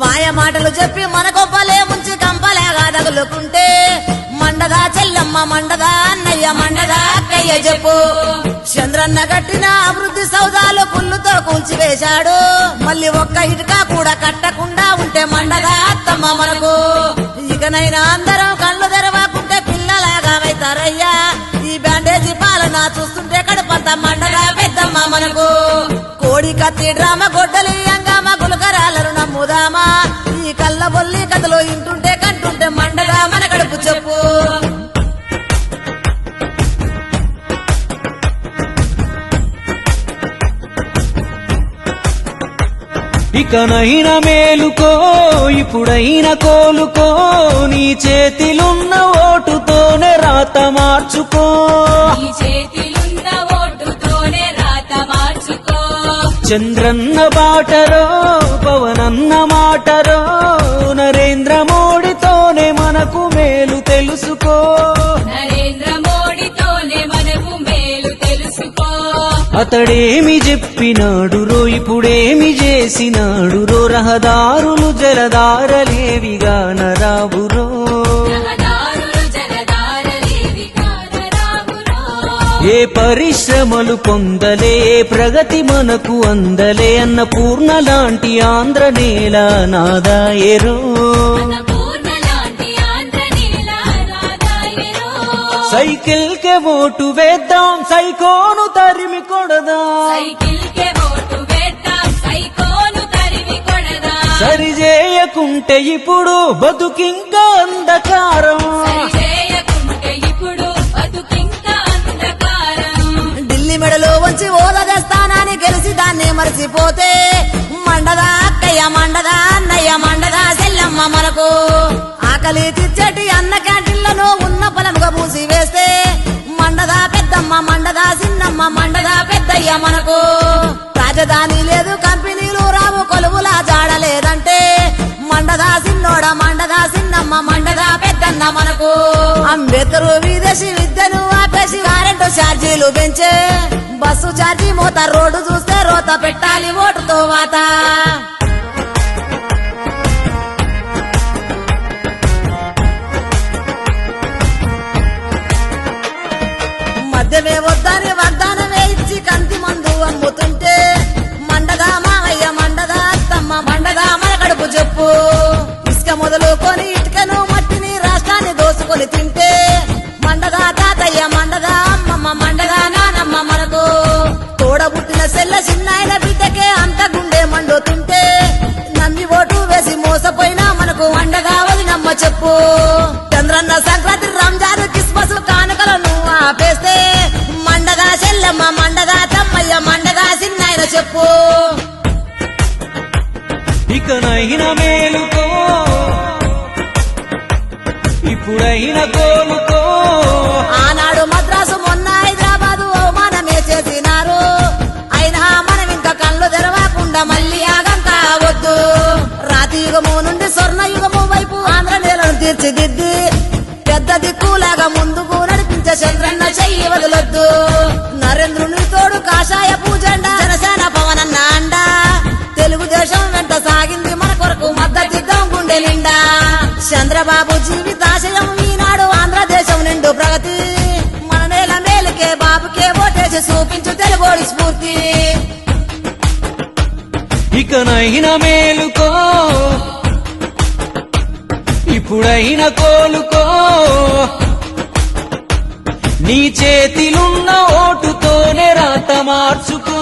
మాయ మాటలు చెప్పి మన గొప్పలే ముంచి కంపలేగా తగులుకుంటే మండదా చెల్లమ్మ మండదా అన్నయ్య మండదా అక్కయ్య చెప్పు. చంద్రన్న కట్టిన అభివృద్ధి సౌదాలు పుల్లుతో కూల్చివేశాడు మళ్ళీ ఒక్క ఇటుక కూడా కట్టకుండా ఉంటే మండగా అత్తమ్మ మనకు. ఇకనైనా అందరం కళ్ళు తెరవకుంటే పిల్లలాగా అవుతారయ్యా ఈ బ్యాండేజీ పాలన చూస్తుంటే కడుపంత మండదా పెద్దమ్మ మనకు. కోడి కత్తి డ్రామ గొడ్డలి కథలో ఇంటుంటే కంటుంటే మండగా మన కడుపు చెప్పు. ఇకనైనా మేలుకో ఇప్పుడైనా కోలుకో నీ చేతిలున్న ఓటుతోనే రాత మార్చుకో. ఈ చంద్రన్న బాటరో పవనన్న మాటరో నరేంద్ర మోడీతోనే మనకు మేలు తెలుసుకో. నరేంద్ర మోడీతోనే మనకు మేలు తెలుసుకో. అతడేమి చెప్పినాడు రో ఇప్పుడేమి చేసినాడు రో రహదారులు జలదారలేవిగా నరాబురో ఏ పరిశ్రమలు పొందలే ఏ ప్రగతి మనకు అందలే అన్న పూర్ణ లాంటి ఆంధ్ర నేల నాదాయరో. సైకిల్ కే ఓటు వేద్దాం సైకోను తరిమి కొడదాం. సైకిల్ కే ఓటు వేద్దాం సైకోను తరిమి కొడదాం. సరి చేయకుంటే ఇప్పుడు బతుకింకా అంధకారం. కలిసిపోతే మండదా అక్కయ్య మండదా అన్నయ్య మండదా చెల్లమ్మ మనకు. ఆకలి తిచ్చటి అన్న క్యాంటీన్లను ఉన్న పొలంగా మూసి వేస్తే మండదా పెద్దమ్మ మండదా చిన్నమ్మ మండదా పెద్దయ్య మనకు. రాజధాని లేదు కంపెనీలు రావు కొలువులా జాడలేదంటే మండదా సిన్నోడ మండదా సిన్నమ్మ మండదా పెద్దన్న మనకు. అంబేద్కరు విదేశీ విద్యను ఛార్జీలు పెంచే బస్సు ఛార్జీ మోత రోడ్డు చూస్తే రోత పెట్టాలి ఓటుతో వాత. మధ్యమే వద్దని ఇప్పుడైన మేలుకో. ఇప్పుడైన కోలుకో. ఆనాడు మద్రాసు మొన్న హైదరాబాదు అవమానమే చేసినారు. అయినా మనం ఇంకా కళ్ళు తెరవకుండా మళ్ళీ ఆగంతా వద్దు. రాతి యుగము నుండి స్వర్ణ యుగము వైపు ఆంధ్ర నేలను తీర్చిదిద్ది. పెద్ద దిక్కులాగా ముందుకు నడిపించే చంద్రన్న చెయ్యి వదలొద్దు. నరేంద్రుని తోడు కాషాయ పూజండ గుండె నిండా. చంద్రబాబు జీవితాశయం ఈనాడు ఆంధ్రదేశం నిండు ప్రగతి. మన నేల మేలుకే బాబుకే ఓటేసి చూపించు తెలుగోడి స్ఫూర్తి. ఇకనైనా మేలుకో ఇప్పుడైనా కోలుకో. నీ చేతిలున్న ఓటుతోనే రాత మార్చుకో.